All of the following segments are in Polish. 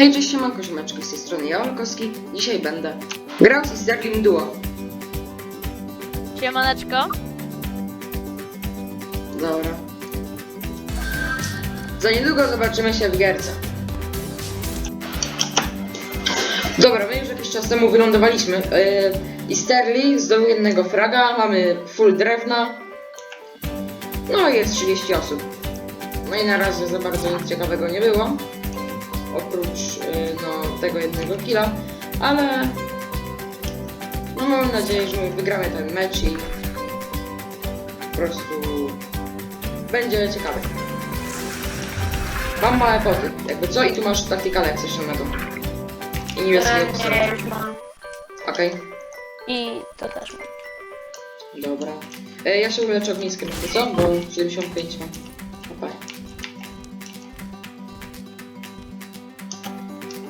Hej, cześć, siemanko, ziomeczki, z tej strony ja, Olkowski. Dzisiaj będę grał z Sterling Duo. Siemaneczko. Dobra. Za niedługo zobaczymy się w gierce. Dobra, my już jakiś czas temu wylądowaliśmy. Yy, I Sterling zdobył jednego fraga, mamy full drewna. No i jest 30 osób. No i na razie za bardzo nic ciekawego nie było. Oprócz yy, no, tego jednego killa, ale no mam nadzieję, że wygramy ten mecz i po prostu będzie ciekawe. Mam małe poty, jakby co i tu masz taktykale jak coś innego. I niebieskie E, opcje. nie. Okej, I to też mam. dobra. E, ja się uleczę ogniskiem, co? Bo 75 mam. HP.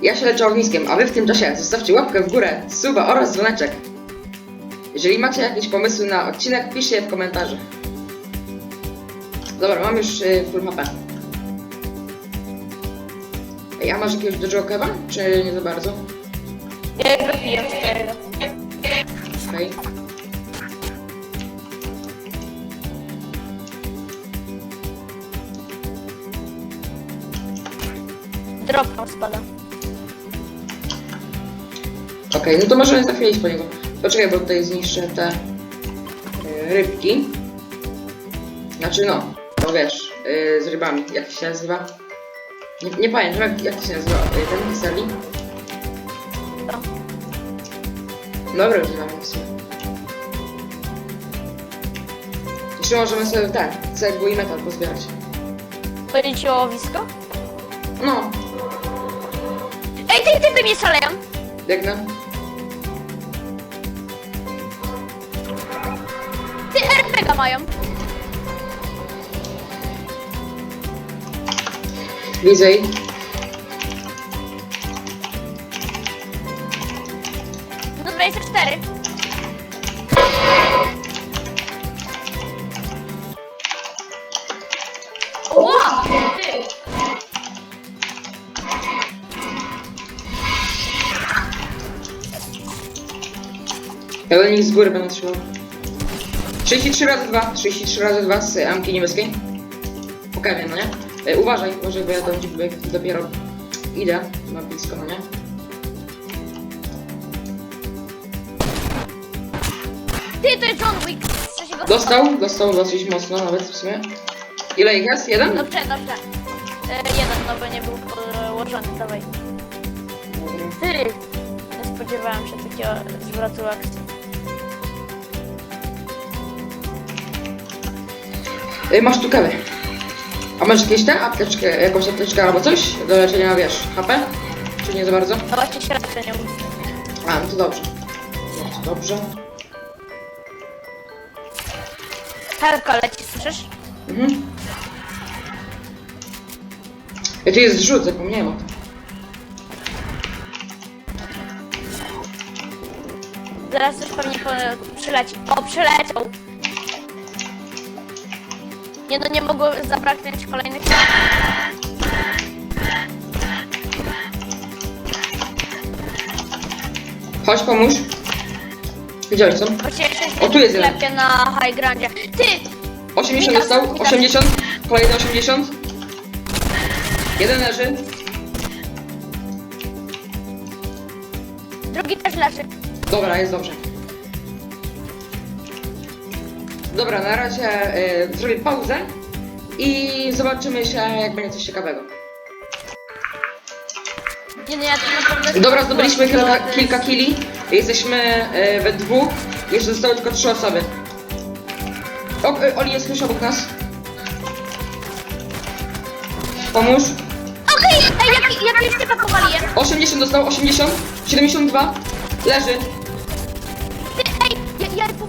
Ja się leczę ogniskiem, a wy w tym czasie zostawcie łapkę w górę, suba oraz dzwoneczek. Jeżeli macie jakieś pomysły na odcinek, piszcie je w komentarzach. Dobra, mam już y, full HP. Ej, a masz jakiegoś dużego kewa? Czy nie za bardzo? Wypiję swojego. Okej. Drop spada. Okej, no to możemy za chwilę iść po niego. Poczekaj, bo tutaj zniszczę te y, rybki. Znaczy no, no wiesz, y, z rybami. Jak to się nazywa? Nie, nie pamiętam, jak, jak to się nazywa y, ten pisali. To. Dobra, już mam w sumie. Jeszcze możemy sobie ten, cegły i metal pozbierać. Chodzi ci o łowisko? No, Ej, ty, ty, ty mnie szaleją! Biegnę. Ty RPG mają. Ich. No 24. Ła! Ja do nich z góry będę trzymał. 33 razy 2, 33 razy 2 z amki niebieskiej. Pokażę, no nie? E, uważaj, uważaj, bo ja bieg- dopiero idę na blisko, no nie? Ty, to jest John Wick. Co się go Dostał, dostał dosyć mocno nawet w sumie. Ile ich jest? Jeden? Dobrze, dobrze. E, jeden, no bo nie był położony, dawaj. Dobra. Ty! Nie spodziewałem się takiego zwrotu akcji. Masz tu kawę. A masz jakieś te apteczkę, jakąś apteczkę albo coś do leczenia, wiesz, HP? Czy nie za bardzo? No właśnie się raczej nie. A, no to dobrze. Bardzo dobrze. Helka leci, słyszysz? Mhm. Ja tu jest zrzut, zapomniałem o tym. Zaraz już pewnie po, przyleci. O, przyleciał! Nie no, nie mogło zabraknąć kolejnych... Chodź, pomóż. Właściwie się O, tu jest w sklepie na High Grandzie. Ty! 80 Witam, dostał, witam. 80, kolejny 80. Jeden leży. Drugi też leży. Dobra, jest dobrze. Dobra, na razie y, zrobię pauzę i zobaczymy się, jak będzie coś ciekawego. Nie no, ja to naprawdę... Dobra, zdobyliśmy kilka, To jest- kilka killi. Jesteśmy y, we dwóch. Jeszcze zostały tylko trzy osoby. O, y, Oli jest już obok nas. Pomóż. Okej, ej, jaki, jakiegoś typa powaliłem. 80 dostał, 80, 72. Leży.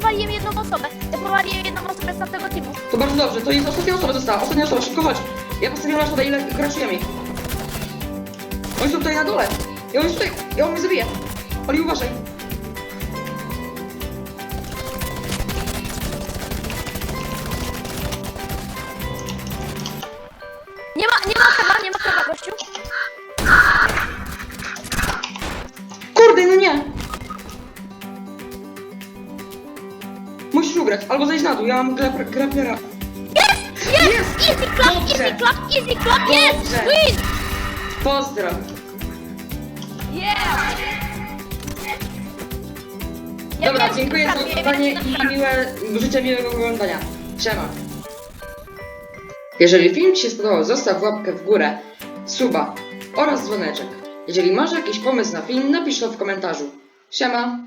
Ja, ja powaliłem jedną osobę. Ja powaliłem jedną osobę z tamtego teamu. To bardzo dobrze, to jest ostatnia osoba została, ostatnia osoba, szybko chodź. Ja postawiłem na wodę, ile kraszujemy ich. Oni są tutaj na dole. I on jest tutaj, i on mnie zabije. Oli, uważaj. Nie ma, nie ma chyba, nie ma chyba gościu. Albo zejść na dół, ja mam grapl- grapplera. Jest! Jest! Easy clap, Dobrze. easy clap, easy clap, jest! Dobrze. Win! Pozdro! Yeah! Ja Dobra, wiem, dziękuję za prawie, oglądanie i miłe, życzę miłego oglądania. Siema. Jeżeli film Ci się spodobał, zostaw łapkę w górę, suba oraz dzwoneczek. Jeżeli masz jakiś pomysł na film, napisz to w komentarzu. Siema.